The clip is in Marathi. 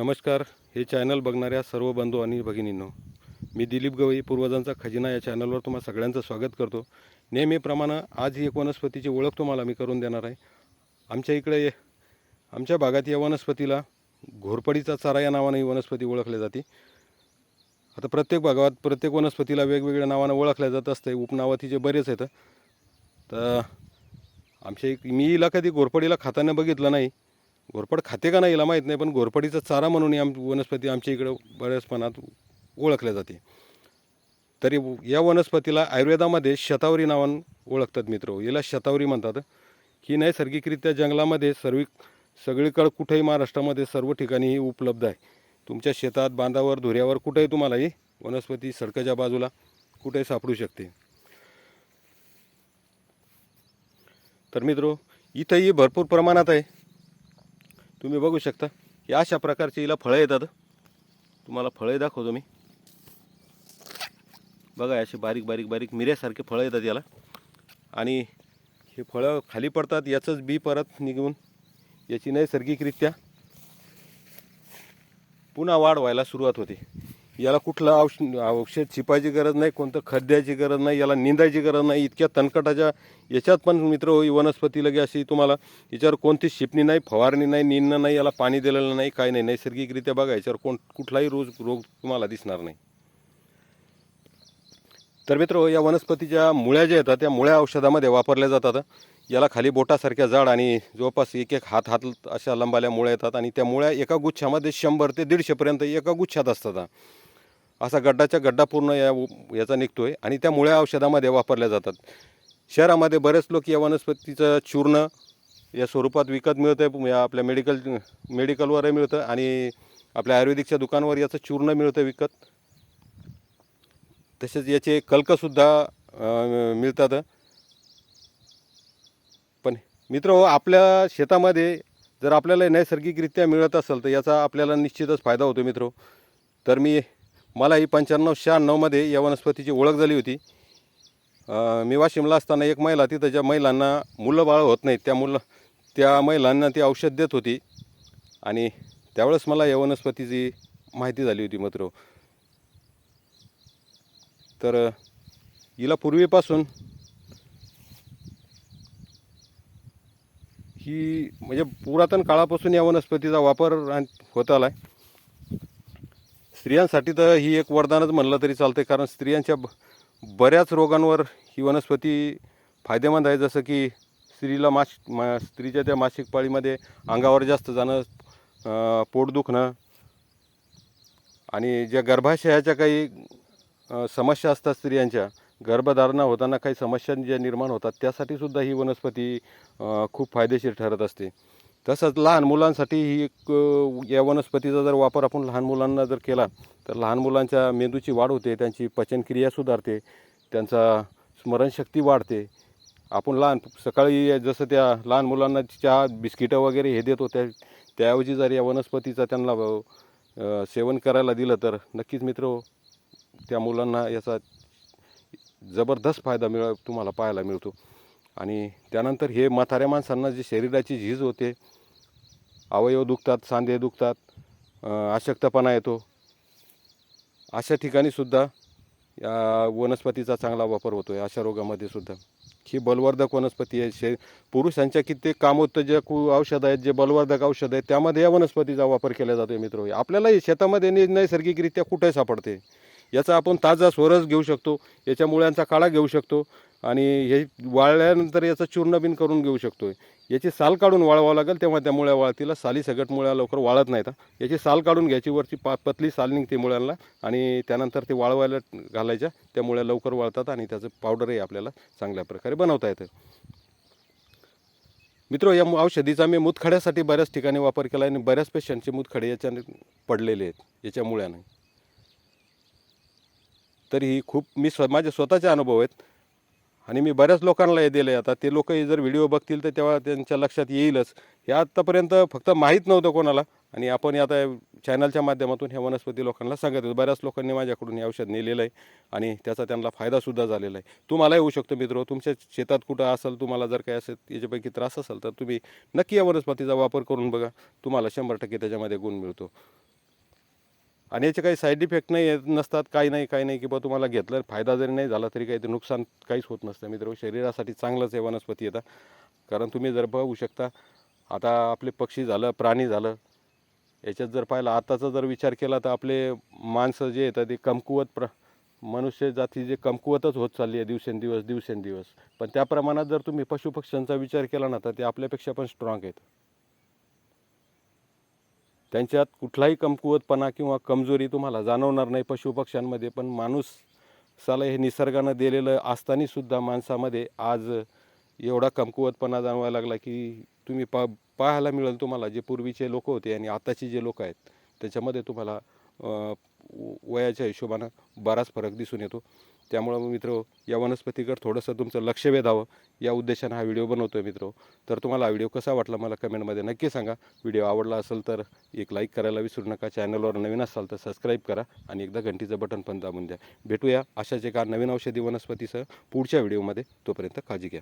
नमस्कार हे चॅनल बघणाऱ्या सर्व बंधू आणि भगिनींनो. मी दिलीप गवई पूर्वजांचा खजिना या चॅनलवर तुम्हा सगळ्यांचं स्वागत करतो. नेहमीप्रमाणे आज ही एक वनस्पतीची ओळख तुम्हाला मी करून देणार आहे. आमच्या इकडे आमच्या भागात या वनस्पतीला घोरपडीचा चारा या नावाने ही वनस्पती ओळखली जाते. आता प्रत्येक भागात प्रत्येक वनस्पतीला वेगवेगळ्या नावानं ओळखल्या जात असते उपनावं तिचे बरेच आहेत. तर आमच्या इक मी हिला कधी घोरपडीला खाताना बघितलं नाही. घोरपड खाते का नाही याला माहीत नाही पण घोरपडीचा चारा म्हणून आम वनस्पती आमच्या इकडं बऱ्याच प्रमाणात ओळखल्या जाते. तरी या वनस्पतीला आयुर्वेदामध्ये शतावरी नावान ओळखतात मित्र. याला शतावरी म्हणतात. ही नैसर्गिकरित्या जंगलामध्ये सर्व सगळीकडं कुठेही महाराष्ट्रामध्ये सर्व ठिकाणी ही उपलब्ध आहे. तुमच्या शेतात बांधावर धुऱ्यावर कुठेही तुम्हाला ही वनस्पती सडकाच्या बाजूला कुठेही सापडू शकते. तर मित्रो इथंही भरपूर प्रमाणात आहे. तुम्ही बघू शकता की अशा प्रकारची हिला फळं येतात. तुम्हाला फळं दाखवतो मी. बघा असे बारीक बारीक बारीक मिऱ्यासारखे फळं येतात याला. आणि हे फळं खाली पडतात याचंच बी परत निघून याची नैसर्गिकरित्या पुन्हा वाढ व्हायला सुरुवात होते. याला कुठलं औष औषध छिपायची गरज नाही कोणतं खत द्यायची गरज नाही याला निंदायची गरज नाही इतक्या तणकटाच्या याच्यात पण मित्र ही वनस्पती लगे अशी तुम्हाला याच्यावर कोणती शिपणी नाही फवारणी नाही निंदणं नाही याला पाणी दिलेलं नाही काही नाही. नैसर्गिकरित्या बघा याच्यावर कोण कुठलाही रोज रोग तुम्हाला दिसणार नाही. तर मित्र या वनस्पतीच्या मुळ्या ज्या येतात त्या मुळ्या औषधामध्ये वापरल्या जातात. याला खाली बोटासारख्या जाड आणि जवळपास एक एक हात हात अशा लंबाल्या मुळ्या येतात आणि त्या मुळ्या एका गुच्छामध्ये शंभर ते दीडशेपर्यंत एका गुच्छात असतात. असा गड्डाच्या गड्डा पूर्ण या याचा निघतो आहे आणि त्या मुळ्या औषधामध्ये वापरल्या जातात. शहरामध्ये बरेच लोक या वनस्पतीचं चूर्ण या स्वरूपात विकत मिळतं आहे या आपल्या मेडिकल मेडिकलवरही मिळतं आणि आपल्या आयुर्वेदिकच्या दुकानावर याचं चूर्ण मिळतं विकत. तसेच याचे कल्कसुद्धा मिळतात. पण मित्र आपल्या शेतामध्ये जर आपल्याला नैसर्गिकरित्या मिळत असेल तर याचा आपल्याला निश्चितच फायदा होतो मित्र. तर मी मला ही पंच्याण्णव शहाण्णवमध्ये या वनस्पतीची ओळख झाली होती. मी वाशिमला असताना एक महिला तिथं ज्या महिलांना मुलं बाळ होत नाहीत त्या मुलं त्या महिलांना ती औषध देत होती. आणि त्यावेळेस मला या वनस्पतीची माहिती झाली होती मित्र. तर हिला पूर्वीपासून ही म्हणजे पुरातन काळापासून या वनस्पतीचा वापर होत आला आहे स्त्रियांसाठी तर ही एक वरदानच म्हणलं तरी चालते कारण स्त्रियांच्या बऱ्याच रोगांवर ही वनस्पती फायदेमंद आहे. जसं की स्त्रीला मास मा स्त्रीच्या त्या मासिक पाळीमध्ये अंगावर जास्त जाणं पोट दुखणं आणि ज्या गर्भाशयाच्या काही समस्या असतात स्त्रियांच्या गर्भधारणा होताना काही समस्या ज्या निर्माण होतात त्यासाठी सुद्धा ही वनस्पती खूप फायदेशीर ठरत असते. तसंच लहान मुलांसाठी ही एक या वनस्पतीचा जर वापर आपण लहान मुलांना जर केला तर लहान मुलांच्या मेंदूची वाढ होते त्यांची पचनक्रिया सुधारते त्यांचा स्मरणशक्ती वाढते. आपण लहान सकाळी जसं त्या लहान मुलांना चहा बिस्किटं वगैरे हे देतो त्या त्याऐवजी जर या वनस्पतीचा त्यांना सेवन करायला दिलं तर नक्कीच मित्र त्या मुलांना याचा जबरदस्त फायदा मिळ तुम्हाला पाहायला मिळतो. आणि त्यानंतर हे म्हाताऱ्या माणसांना जी शरीराची झीज होते अवयव दुखतात सांधे दुखतात अशक्तपणा येतो. अशा ठिकाणी सुद्धा या वनस्पतीचा चांगला वापर होतो आहे अशा रोगामध्ये सुद्धा. ही बलवर्धक वनस्पती आहे. शे पुरुषांच्या कित्येक कामोत्तेजक औषध आहेत जे बलवर्धक औषध आहेत त्यामध्ये या वनस्पतीचा वापर केला जातो आहे मित्र. आपल्याला शेतामध्ये नैसर्गिकरित्या कुठे सापडते? याचा आपण ताजा स्वरस घेऊ शकतो याच्या मुळ्यांचा काळा घेऊ शकतो आणि हे वाळल्यानंतर याचं चूर्ण बिन करून घेऊ शकतो याची साल काढून वाळवावं लागेल तेव्हा त्या मुळ्या वाळतीला. साली सगट मुळ्या लवकर वाळत नाहीत याची साल काढून घ्यायची वरची पा पतली साल निघते मुळ्यांना आणि त्यानंतर ते वाळवायला घालायच्या. त्या मुळ्या लवकर वाळतात आणि त्याचं पावडरही आपल्याला चांगल्या प्रकारे बनवता येतं. मित्र या औषधीचा मी मुतखड्यासाठी बऱ्याच ठिकाणी वापर केला आणि बऱ्याच पेशंटचे मुतखडे याच्याने पडलेले आहेत याच्या मुळ्याने. तर ही खूप मी स्व माझे स्वतःचे अनुभव आहेत. आणि मी बऱ्याच लोकांना हे दिलं आहे आता ते लोक जर व्हिडिओ बघतील तर तेव्हा त्यांच्या लक्षात येईलच. हे आत्तापर्यंत फक्त माहीत नव्हतं कोणाला. आणि आपण आता चॅनलच्या माध्यमातून ह्या वनस्पती लोकांना सांगत होतो बऱ्याच लोकांनी माझ्याकडून हे औषध नेलेलं आहे. आणि त्याचा त्यांना फायदासुद्धा झालेला आहे. तुम्हालाही होऊ शकतो मित्र. तुमच्या शेतात कुठं असेल तुम्हाला जर काय असेल याच्यापैकी त्रास असेल तर तुम्ही नक्की या वनस्पतीचा वापर करून बघा. तुम्हाला शंभर टक्के त्याच्यामध्ये गुण मिळतो. आणि याचे काही साईड इफेक्ट नाही येत नसतात काही नाही काही नाही की बा तुम्हाला घेतलं फायदा जरी नाही झाला तरी काही ते नुकसान काहीच होत नसतं मित्र. शरीरासाठी चांगलंच आहे वनस्पती येतात कारण तुम्ही जर बघू शकता आता आपले पक्षी झालं प्राणी झालं याच्यात जर पाहिलं आताचा जर विचार केला तर आपले माणसं जे येतात ते कमकुवत प्र मनुष्य जाती जे कमकुवतच होत चालली आहे दिवसेंदिवस दिवसेंदिवस. पण त्या प्रमाणात जर तुम्ही पशुपक्ष्यांचा विचार केला ना तर ते आपल्यापेक्षा पण स्ट्रॉंग आहेत. त्यांच्यात कुठलाही कमकुवतपणा किंवा कमजोरी तुम्हाला जाणवणार नाही पशुपक्ष्यांमध्ये पण माणूसाला हे निसर्गानं दिलेलं असतानासुद्धा माणसामध्ये आज एवढा कमकुवतपणा जाणवायला लागला की तुम्ही पा पाहायला मिळेल तुम्हाला जे पूर्वीचे लोक होते आणि आताचे जे लोक आहेत त्याच्यामध्ये तुम्हाला वयाच्या हिशोबानं बराच फरक दिसून येतो. त्यामुळं मित्र या वनस्पतीकडे थोडंसं तुमचं लक्ष वेधावं या उद्देशानं हा व्हिडिओ बनवतो आहे मित्र. तर तुम्हाला हा व्हिडिओ कसा वाटला मला कमेंटमध्ये नक्की सांगा. व्हिडिओ आवडला असेल तर एक लाईक करायला विसरू नका. चॅनलवर नवीन असाल तर सबस्क्राईब करा आणि एकदा घंटीचं बटन पण दाबून द्या. भेटूया अशाच एका नवीन औषधी वनस्पतीसह पुढच्या व्हिडिओमध्ये. तोपर्यंत काळजी घ्या.